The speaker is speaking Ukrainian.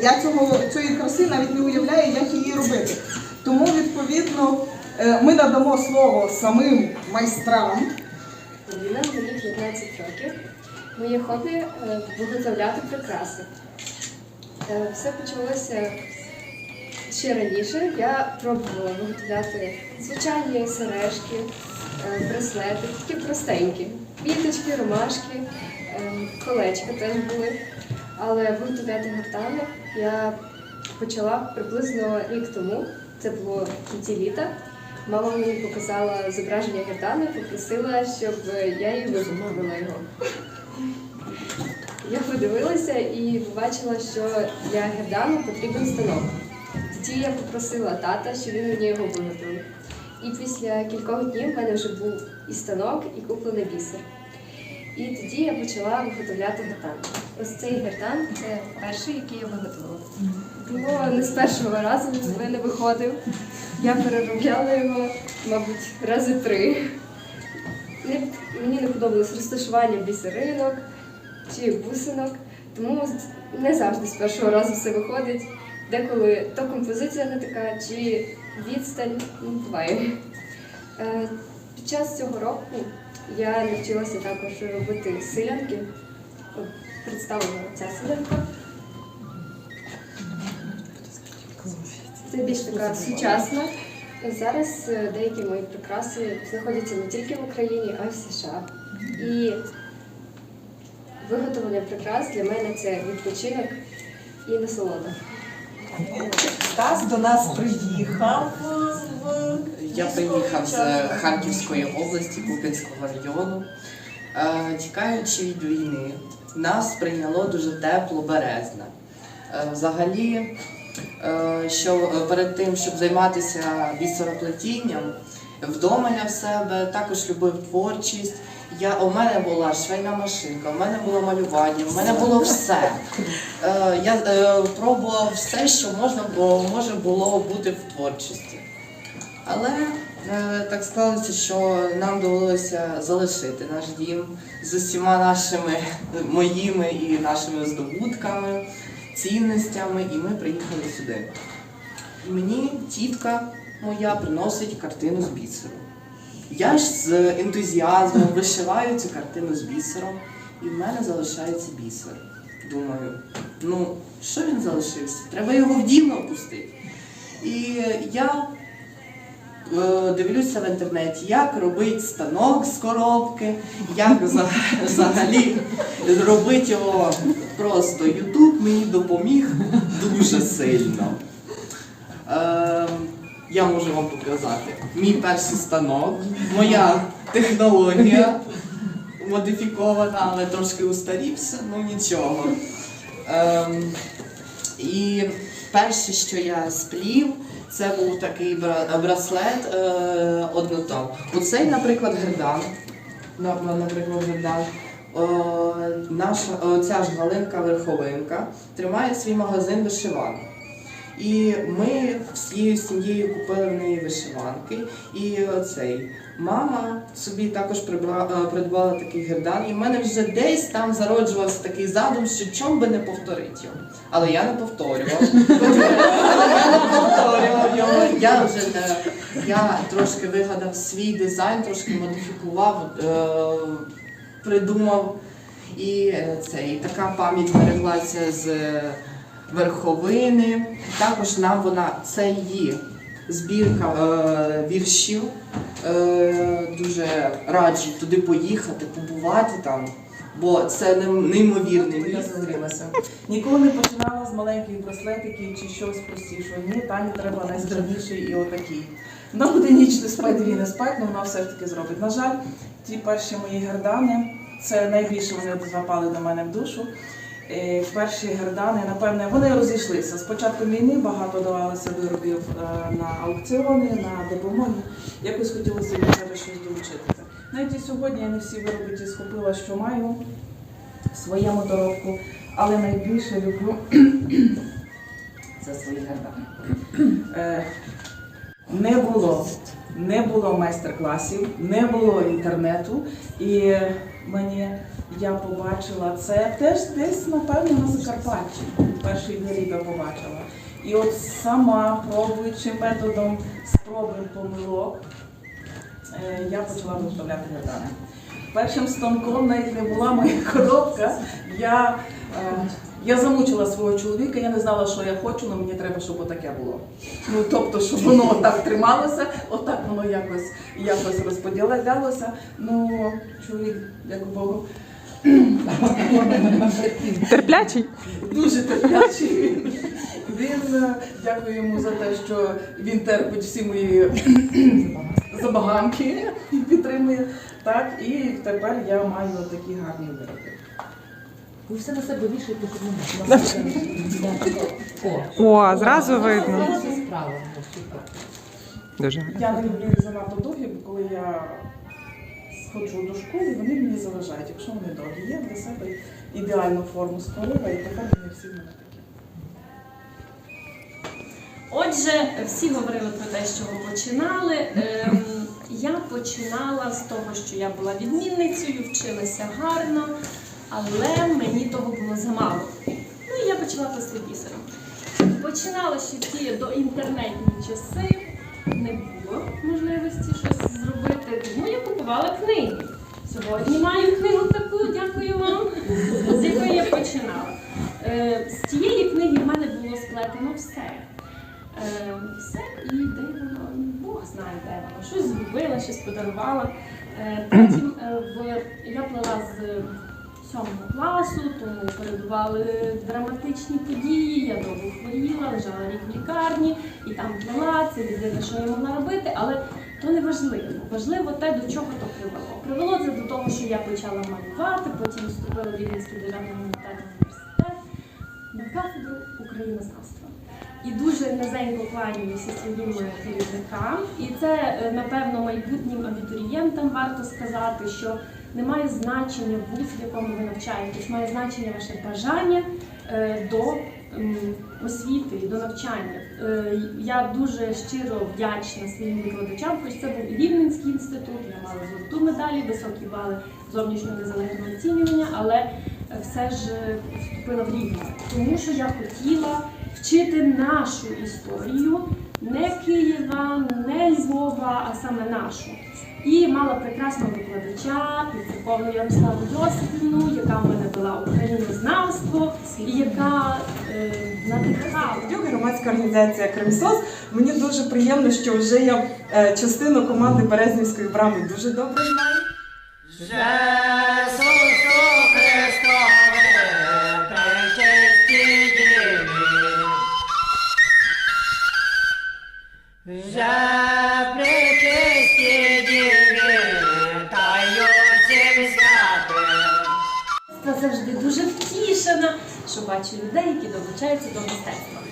Я цього, цієї краси навіть не уявляю, як її робити. Тому, відповідно, е, ми надамо слово самим майстрам. Поліна, мені 15 років. Моє хобі е, виготовляти прикраси. Е, Все почалося ще раніше. Я пробувала виготовляти звичайні сережки, браслети, такі простенькі. Квіточки, ромашки, е, колечка теж були. Але виготовляти гартани я почала приблизно рік тому. Це було в кінці літа. Мама мені показала зображення гердани, попросила, щоб я їй виготовила його. Я подивилася і побачила, що для гердану потрібен станок. Тоді я попросила тата, щоб він мені його виготовив. І після кількох днів в мене вже був і станок, і куплений бісер. І тоді я почала виготовляти гердан. Ось цей гердан це перший, який я виготовила. Було не з першого разу, він мене виходив. Я переробляла його, мабуть, рази три. Не, мені не подобалось розташування бісеринок чи бусинок, тому не завжди з першого разу все виходить. Деколи то композиція не така, чи відстань ну, буває. Е, Під час цього року я навчилася також робити силянки. Представлена ця силянка. Це більш така сучасна. Зараз е, деякі мої прикраси знаходяться не тільки в Україні, а й в США. І виготовлення прикрас для мене це відпочинок і насолода. Стас до нас приїхав. в- Я приїхав з Харківської області, Куп'янського району. Е, Тікаючи від війни, нас прийняло дуже тепло березне. Взагалі, е, що е, перед тим, щоб займатися бісероплетінням, вдома я в себе також любив творчість. Я, у мене була швейна машинка, у мене було малювання, у мене було все. Е, Я пробував все, що можна було, може було бути в творчості. Але так склалося, що нам довелося залишити наш дім з усіма нашими моїми і нашими здобутками, цінностями, і ми приїхали сюди. І мені тітка моя приносить картину з бісером. Я ж з ентузіазмом вишиваю цю картину з бісером, і в мене залишається бісер. Думаю, ну що він залишився? Треба його в дім опустити. І я е, дивлюся в інтернеті, як робити станок з коробки, як взагалі робити його просто. Ютуб мені допоміг дуже сильно. Е, я можу вам показати. Мій перший станок, моя технологія модифікована, але трошки устарівся, ну нічого. Ем, і перше, що я сплів, це був такий браслет е, однотон. Оцей, наприклад, гердан. На- на- Наприклад, гердан. О, наша оця ж Галинка Верховинка тримає свій магазин вишиванок. І ми всією сім'єю купили в неї вишиванки. І оцей мама собі також е, придбала такий гердан. І в мене вже десь там зароджувався такий задум, що чом би не повторити його. Але я не повторював. Але я не повторював його. Я вже не я трошки вигадав свій дизайн, трошки модифікував, е, придумав. І е, це, і така пам'ять береглася з верховини. Також нам вона це її збірка е, віршів. Е, дуже раджу туди поїхати, побувати там, бо це неймовірне Я місце. зазрілася. Ніколи не починала з маленьких браслетиків чи щось простішого. Ні, Тані треба найскладніший і отакий. Вона буде ніч не спать, дві не спать, але вона все ж таки зробить. На жаль, ті перші мої гердани, це найбільше вони запали до мене в душу. Е, Перші гердани, напевне, вони розійшлися. З початком війни багато давалося виробів е, на аукціони, на допомоги. Якось хотілося від себе щось долучитися. Навіть і сьогодні я не всі вироби ті схопила, що маю в своєму доробку, але найбільше люблю це свої гердани. Е, Не було, не було майстер-класів, не було інтернету, і мені я побачила це теж десь, напевно, на Закарпатті. перший виріб я побачила. І от сама пробуючи методом спроби помилок, е, я почала виготовляти гердани. Першим станком навіть не була моя коробка. Я, е, я замучила свого чоловіка, я не знала, що я хочу, але мені треба, щоб отаке було. Ну, тобто, щоб воно отак трималося, отак воно якось, якось розподілялося. Ну, чоловік, дякую Богу, Терплячий? дуже терплячий. Він е, дякую йому за те, що він терпить всі мої забаганки і підтримує. Так, і тепер я маю такі гарні вироби. Ви все на себе вішаєте, щоб не О, зразу видно. Дуже гарно. Я не люблю занадто довгі, бо коли я сходжу до школи, вони мені заважають. Якщо вони довгі, я для себе ідеальну форму створила, і тепер вони всі мене такі. Отже, всі говорили про те, з чого починали. Ем, я починала з того, що я була відмінницею, вчилася гарно, але мені того було замало. Ну і я почала плести бісером. Починала ще ті доінтернетні часи, не було можливості щось тому я купувала книги. Сьогодні маю книгу таку, дякую вам, з якої я починала. Е, з тієї книги в мене було сплетено все. Е, все, і де воно, Бог знає, де воно. Щось зробила, щось подарувала. Е, потім я плела з сьомого класу, тому передували драматичні події. Я довго хворіла, лежала рік в лікарні і там плела. Це єдине, що я могла робити, але то не важливо. Важливо те, до чого то привело. Привело це до того, що я почала малювати, потім вступила в Рівненський державний гуманітарний університет на кафедру українознавства. І дуже низенько кланяюся своїм керівникам. І це, е, напевно, майбутнім абітурієнтам варто сказати, що не має значення вуз, в якому ви навчаєтесь, має значення ваше бажання е, до освіти, до навчання. Е, Я дуже щиро вдячна своїм викладачам, хоч це був і Рівненський інститут, я мала золоту медалі, високі бали зовнішнього незалежного оцінювання, але все ж е, вступила в Рівне, тому що я хотіла вчити нашу історію, не Києва, не Львова, а саме нашу. І мала прекрасного викладача, підцерковну Ярославу Йосипівну, яка в мене була українознавство, і яка е, громадська організація Кримсос. Мені дуже приємно, що вже я е, частину команди Березнівської брами дуже добре знаю. Я що бачу людей, які долучаються до мистецтва.